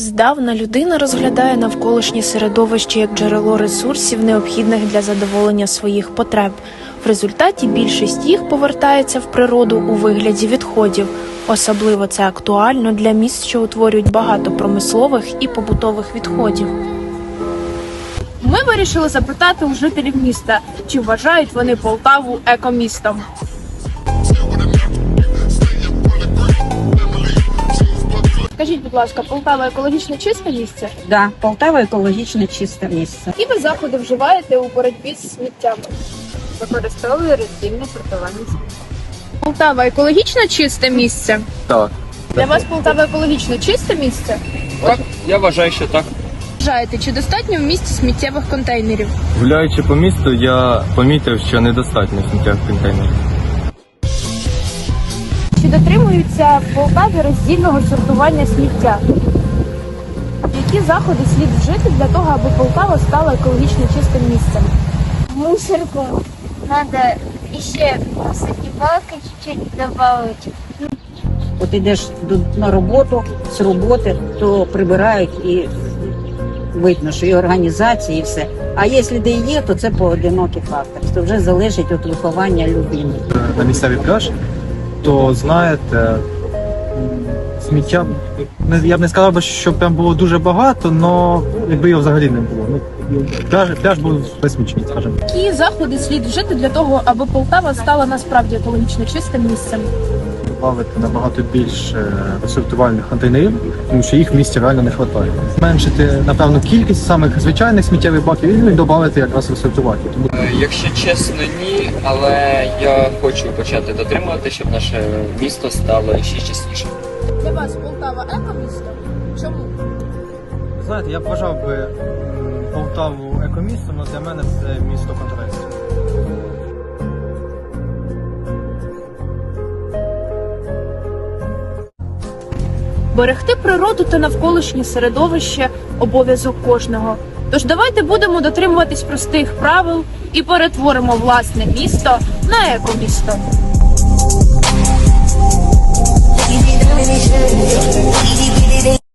Здавна людина розглядає навколишнє середовище як джерело ресурсів, необхідних для задоволення своїх потреб. В результаті більшість їх повертається в природу у вигляді відходів. Особливо це актуально для міст, що утворюють багато промислових і побутових відходів. Ми вирішили запитати у жителів міста, чи вважають вони Полтаву екомістом. Скажіть, будь ласка, Полтава екологічно чисте місце? Да, Полтава екологічно чисте місце. Які ви заходи вживаєте у боротьбі з сміттям? Використовую роздільне сортування сміття. Полтава екологічно чисте місце. Так. Для вас Полтава екологічно чисте місце? Так, я вважаю, що так. Вважаєте, чи достатньо в місті сміттєвих контейнерів? Гуляючи по місту, я помітив, що недостатньо сміттєвих контейнерів. Дотримуються в Полтаві роздільного сортування сміття? Які заходи слід вжити для того, аби Полтава стала екологічно чистим місцем? Мусорку надо еще посыпалкой чуть-чуть добавить. От ідеш до- на роботу з роботи, то прибирають і видно, що і організації, і все. А якщо де є, то це поодинокий фактор. То вже залежить від виховання людини. на місцевий пляж, то знаєте, сміття я б не сказав би, що прям було дуже багато, але якби його взагалі не було. Ну, пляж, пляж був безсмічний, скажімо. Які заходи слід вжити для того, аби Полтава стала насправді екологічно чистим місцем? Додати набагато більше сортувальних контейнерів, тому що їх в місті реально не вистачає. Зменшити, напевно, кількість самих звичайних сміттєвих баків і додати якраз ресортувати. Тому Е, Якщо чесно, ні, але я хочу почати дотримувати, щоб наше місто стало ще чистішим. Для вас Полтава екомісто? Чому? знаєте, я б вважав би Полтаву екомістом, але для мене це місто контрастів. Берегти природу та навколишнє середовище обов'язок кожного. Тож давайте будемо дотримуватись простих правил і перетворимо власне місто на екомісто.